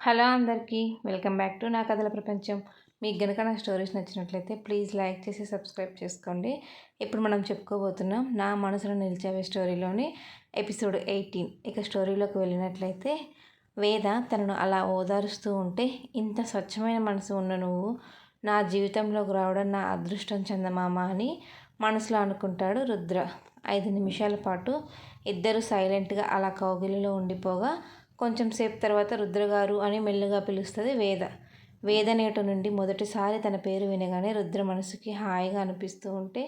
Hello అందరికీ welcome back to నా కథల ప్రపంచం. మీకు గనుక నా స్టోరీస్ నచ్చినట్లయితే ప్లీజ్ లైక్ చేసి సబ్స్క్రైబ్ చేసుకోండి. ఇప్పుడు మనం చెప్పుకోబోతున్నాం నా మనసులో నిలిచేవే స్టోరీలోని ఎపిసోడ్ ఎయిటీన్. ఇక స్టోరీలోకి వెళ్ళినట్లయితే వేద తనను అలా ఓదారుస్తూ ఉంటే ఇంత స్వచ్ఛమైన మనసు ఉన్న నువ్వు నా జీవితంలోకి రావడం నా అదృష్టం చందమామ అని మనసులో అనుకుంటాడు రుద్ర. ఐదు నిమిషాల పాటు ఇద్దరు సైలెంట్గా అలా కౌగిలిలో ఉండిపోగా కొంచెం సేపు తర్వాత రుద్రగారు అని మెల్లగా పిలుస్తుంది వేద. వేద నేట నుండి మొదటిసారి తన పేరు వినగానే రుద్ర మనసుకి హాయిగా అనిపిస్తూ ఉంటే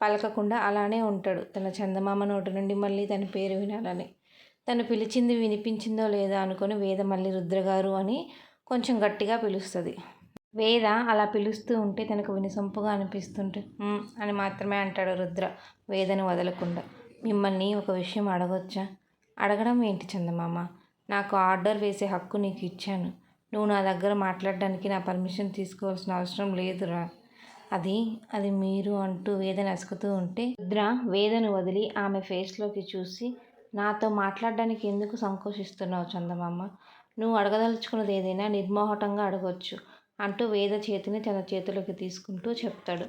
పలకకుండా అలానే ఉంటాడు. తన చందమామ నోటి నుండి మళ్ళీ తన పేరు వినాలని. తను పిలిచింది వినిపించిందో లేదో అనుకొని వేద మళ్ళీ రుద్రగారు అని కొంచెం గట్టిగా పిలుస్తుంది. వేద అలా పిలుస్తూ ఉంటే తనకు వినసొంపుగా అనిపిస్తుంటే అని మాత్రమే అంటాడు రుద్ర వేదను వదలకుండా. మిమ్మల్ని ఒక విషయం అడగొచ్చా? అడగడం ఏంటి చందమామ? నాకు ఆర్డర్ వేసే హక్కు నీకు ఇచ్చాను. నువ్వు నా దగ్గర మాట్లాడడానికి నా పర్మిషన్ తీసుకోవాల్సిన అవసరం లేదురా. అది అది మీరు అంటూ వేదన అసుకుతూ ఉంటే రుద్ర వేదను వదిలి ఆమె ఫేస్లోకి చూసి నాతో మాట్లాడడానికి ఎందుకు సంకోచిస్తున్నావు చందమామ? నువ్వు అడగదలుచుకున్నది ఏదైనా నిర్మోహటంగా అడగవచ్చు అంటూ వేద చేతిని తన చేతిలోకి తీసుకుంటూ చెప్తాడు.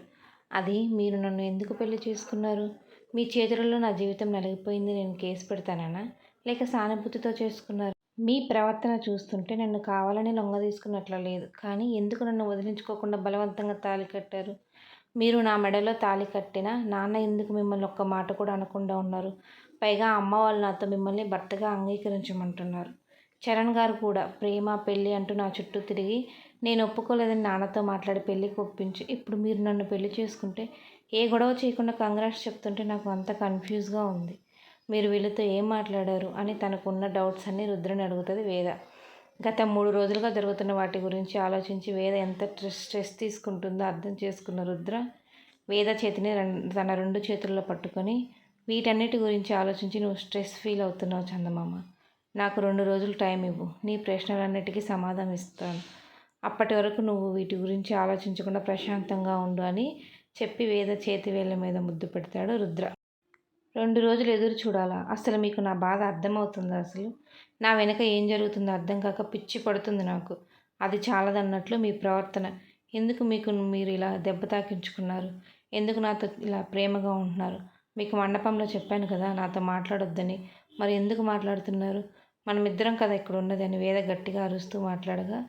అది మీరు నన్ను ఎందుకు పెళ్ళి చేసుకున్నారు? మీ చేతులలో నా జీవితం నలిగిపోయింది నేను కేసు పెడతానా లేక సానుభూతితో చేసుకున్నారు? మీ ప్రవర్తన చూస్తుంటే నన్ను కావాలని లొంగ తీసుకున్నట్లు లేదు. కానీ ఎందుకు నన్ను వదిలించుకోకుండా బలవంతంగా తాళి కట్టారు? మీరు నా మెడలో తాళి కట్టినా నాన్న ఎందుకు మిమ్మల్ని ఒక్క మాట కూడా అనకుండా ఉన్నారు? పైగా అమ్మ వాళ్ళు నాతో మిమ్మల్ని భర్తగా అంగీకరించమంటున్నారు. చరణ్ గారు కూడా ప్రేమ పెళ్ళి అంటూ నా చుట్టూ తిరిగి నేను ఒప్పుకోలేదని నాన్నతో మాట్లాడి పెళ్ళికి ఒప్పించి ఇప్పుడు మీరు నన్ను పెళ్ళి చేసుకుంటే ఏ గొడవ చేయకుండా కంగ్రాట్స్ చెప్తుంటే నాకు అంత కన్ఫ్యూజ్గా ఉంది. మీరు వీళ్ళతో ఏం మాట్లాడారు అని తనకున్న డౌట్స్ అన్నీ రుద్రని అడుగుతుంది వేద. గత మూడు రోజులుగా జరుగుతున్న వాటి గురించి ఆలోచించి వేద ఎంత స్ట్రెస్ తీసుకుంటుందో అర్థం చేసుకున్న రుద్ర వేద చేతిని తన రెండు చేతుల్లో పట్టుకొని వీటన్నిటి గురించి ఆలోచించి నువ్వు స్ట్రెస్ ఫీల్ అవుతున్నావు చందమామ. నాకు రెండు రోజులు టైం ఇవ్వు. నీ ప్రశ్నలన్నిటికీ సమాధానం ఇస్తాను. అప్పటి వరకు నువ్వు వీటి గురించి ఆలోచించకుండా ప్రశాంతంగా ఉండు అని చెప్పి వేద చేతి వేళ్ళ మీద ముద్దు పెడతాడు రుద్ర. రెండు రోజులు ఎదురు చూడాలా? అసలు మీకు నా బాధ అర్థమవుతుందా అసలు? నా వెనక ఏం జరుగుతుందో అర్థం కాక పిచ్చి పడుతుంది నాకు. అది చాలదన్నట్లు మీ ప్రవర్తన. ఎందుకు మీకు మీరు ఇలా దెబ్బ తాకించుకున్నారు? ఎందుకు నాతో ఇలా ప్రేమగా ఉంటున్నారు? మీకు మండపంలో చెప్పాను కదా నాతో మాట్లాడొద్దని. మరి ఎందుకు మాట్లాడుతున్నారు? మనమిద్దరం కదా ఇక్కడ ఉన్నది అని వేద గట్టిగా అరుస్తూ మాట్లాడగా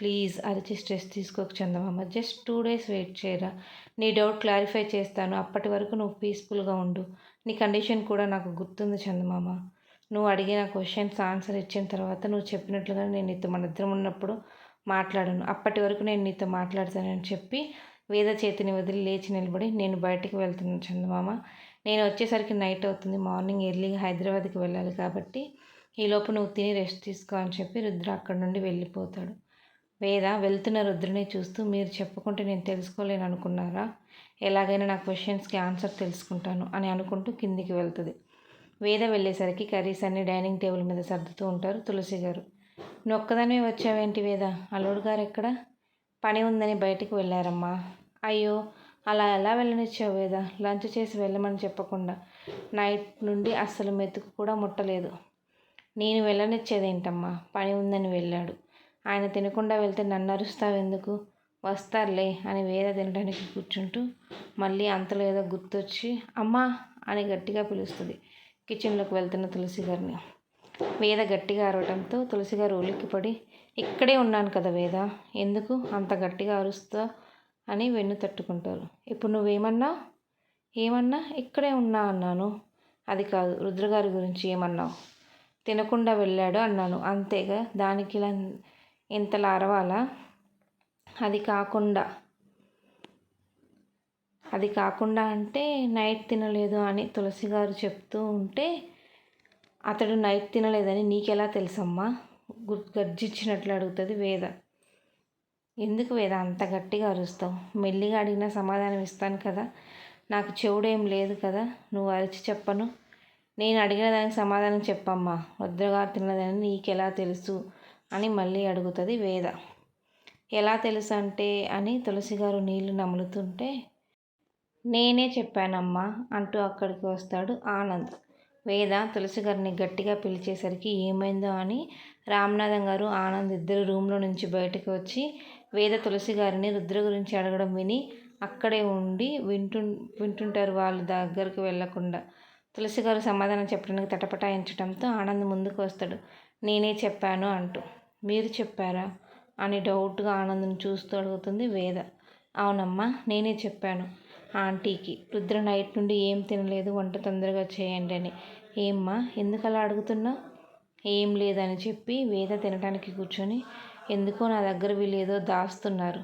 ప్లీజ్ అరిచి స్ట్రెస్ తీసుకోక చందమామ. జస్ట్ టూ డేస్ వెయిట్ చేయరా. నీ డౌట్ క్లారిఫై చేస్తాను. అప్పటి వరకు నువ్వు పీస్ఫుల్గా ఉండు. నీ కండిషన్ కూడా నాకు గుర్తుంది చందమామ. నువ్వు అడిగిన క్వశ్చన్స్ ఆన్సర్ ఇచ్చిన తర్వాత నువ్వు చెప్పినట్లుగా నేను నీతో మన ఇద్దరం ఉన్నప్పుడు మాట్లాడను. అప్పటి వరకు నేను నీతో మాట్లాడతానని చెప్పి వేద చేతిని వదిలి లేచి నిలబడి నేను బయటికి వెళ్తున్నాను చందమామ. నేను వచ్చేసరికి నైట్ అవుతుంది. మార్నింగ్ ఎర్లీగా హైదరాబాద్కి వెళ్ళాలి కాబట్టి ఈలోపు నువ్వు తిని రెస్ట్ తీసుకో అని చెప్పి రుద్ర అక్కడి నుండి వెళ్ళిపోతాడు. వేద వెళ్తున్న రుద్రని చూస్తూ మీరు చెప్పుకుంటే నేను తెలుసుకోలేను అనుకున్నారా ఎలాగైనా నా క్వశ్చన్స్కి ఆన్సర్ తెలుసుకుంటాను అని అనుకుంటూ కిందికి వెళ్తుంది. వేద వెళ్ళేసరికి కర్రీస్ అన్ని డైనింగ్ టేబుల్ మీద సర్దుతూ ఉంటారు తులసి గారు. నొక్కదనే వచ్చావేంటి వేద? అల్లుడు గారు ఎక్కడ? పని ఉందని బయటికి వెళ్ళారమ్మా. అయ్యో అలా ఎలా వెళ్ళనిచ్చావు వేద? లంచ్ చేసి వెళ్ళమని చెప్పకుండా నైట్ నుండి అస్సలు మెతుకు కూడా ముట్టలేదు. నేను వెళ్ళనిచ్చేదేంటమ్మా? పని ఉందని వెళ్ళాడు. ఆయన తినకుండా వెళ్తే నన్ను అరుస్తావెందుకు? వస్తారులే అని వేద తినడానికి కూర్చుంటూ మళ్ళీ అంతలో ఏదో గుర్తొచ్చి అమ్మా అని గట్టిగా పిలుస్తుంది కిచెన్లోకి వెళ్తున్న తులసి గారిని. వేద గట్టిగా అరవటంతో తులసి గారు ఉలిక్కిపడి ఇక్కడే ఉన్నాను కదా వేద ఎందుకు అంత గట్టిగా అరుస్తా అని వెన్ను తట్టుకుంటారు. ఇప్పుడు నువ్వేమన్నా? ఏమన్నా? ఇక్కడే ఉన్నా అన్నాను. అది కాదు రుద్రగారి గురించి ఏమన్నావు? తినకుండా వెళ్ళాడు అన్నాను. అంతేగా దానికి ఇలా ఇంతలా అరవాలా? అది కాకుండా అది కాకుండా అంటే నైట్ తినలేదు అని తులసి గారు చెప్తూ ఉంటే అతడు నైట్ తినలేదని నీకెలా తెలుసమ్మా? గర్జించినట్లు అడుగుతుంది వేద. ఎందుకు వేద? అంత గట్టిగా అరుస్తావు. మెల్లిగా అడిగినా సమాధానం ఇస్తాను కదా. నాకు చెవుడేం లేదు కదా. నువ్వు అరిచి చెప్పను. నేను అడిగిన దానికి సమాధానం చెప్పమ్మా. వద్రగారు తినలేదని నీకెలా తెలుసు? అని మళ్ళీ అడుగుతుంది వేద. ఎలా తెలుసు అంటే అని తులసి గారు నీళ్ళు నములుతుంటే నేనే చెప్పానమ్మా అంటూ అక్కడికి వస్తాడు ఆనంద్. వేద తులసి గారిని గట్టిగా పిలిచేసరికి ఏమైందో అని రామనాథం గారు ఆనంద్ ఇద్దరు రూమ్లో నుంచి బయటకు వచ్చి వేద తులసి గారిని రుద్ర గురించి అడగడం విని అక్కడే ఉండి వింటు వింటుంటారు వాళ్ళ దగ్గరికి వెళ్ళకుండా. తులసి గారు సమాధానం చెప్పడానికి తటపటాయించడంతో ఆనంద్ ముందుకు వస్తాడు. నేనే చెప్పాను అంటూ. మీరు చెప్పారా? అని డౌట్గా ఆనందం చూస్తూ అడుగుతుంది వేద. అవునమ్మా నేనే చెప్పాను ఆంటీకి. రుద్ర నైట్ నుండి ఏం తినలేదు వంట తొందరగా చేయండి అని. ఏమ్మా ఎందుకు అలా అడుగుతున్నా? ఏం లేదని చెప్పి వేద తినడానికి కూర్చొని ఎందుకో నా దగ్గర వీళ్ళేదో దాస్తున్నారు.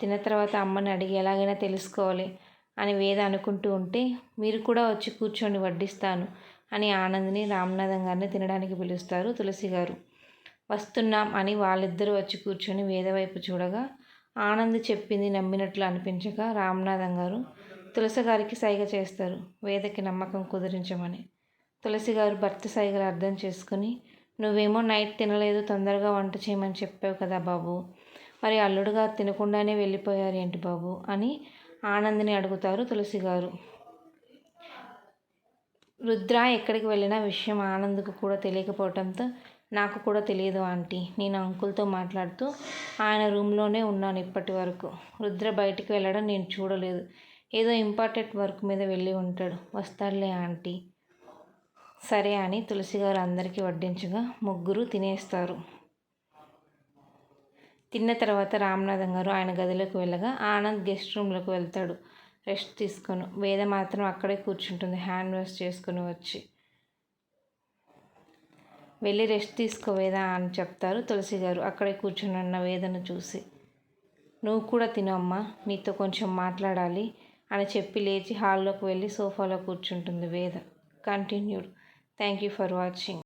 తిన్న తర్వాత అమ్మని అడిగి ఎలాగైనా తెలుసుకోవాలి అని వేద అనుకుంటూ ఉంటే మీరు కూడా వచ్చి కూర్చొని వడ్డిస్తాను అని ఆనంద్ని రామనాథం గారిని తినడానికి పిలుస్తారు తులసి గారు వస్తున్నాం అని వాళ్ళిద్దరూ వచ్చి కూర్చొని వేదవైపు చూడగా ఆనంద్ చెప్పింది నమ్మినట్లు అనిపించక రామనాథం గారు తులసి గారికి సైగ చేస్తారు వేదకి నమ్మకం కుదిరించమని. తులసి గారు భర్త సైగలు అర్థం చేసుకుని నువ్వేమో నైట్ తినలేదు తొందరగా వంట చేయమని చెప్పావు కదా బాబు మరి అల్లుడు గారు తినకుండానే వెళ్ళిపోయారు ఏంటి బాబు అని ఆనందిని అడుగుతారు తులసి గారు రుద్ర ఎక్కడికి వెళ్ళిన విషయం ఆనంద్కు కూడా తెలియకపోవడంతో నాకు కూడా తెలియదు ఆంటీ. నేను అంకుల్తో మాట్లాడుతూ ఆయన రూమ్లోనే ఉన్నాను ఇప్పటి వరకు. రుద్ర బయటికి వెళ్ళడం నేను చూడలేదు. ఏదో ఇంపార్టెంట్ వర్క్ మీద వెళ్ళి ఉంటాడు. వస్తాడులే ఆంటీ. సరే అని తులసి గారు అందరికీ వడ్డించగా ముగ్గురు తినేస్తారు. తిన్న తర్వాత రామనాథం గారు ఆయన గదిలోకి వెళ్ళగా ఆనంద్ గెస్ట్ రూమ్లోకి వెళ్తాడు. రెస్ట్ తీసుకొని వేద మాత్రం అక్కడే కూర్చుంటుంది. హ్యాండ్ వాష్ చేసుకుని వచ్చి. వెళ్ళి రెస్ట్ తీసుకోవేదా అని చెప్తారు తులసి గారు. అక్కడే కూర్చుని ఉన్న వేదను చూసి నువ్వు కూడా తినమ్మా నీతో కొంచెం మాట్లాడాలి అని చెప్పి లేచి హాల్లోకి వెళ్ళి సోఫాలో కూర్చుంటుంది Veda. Continued. Thank you for watching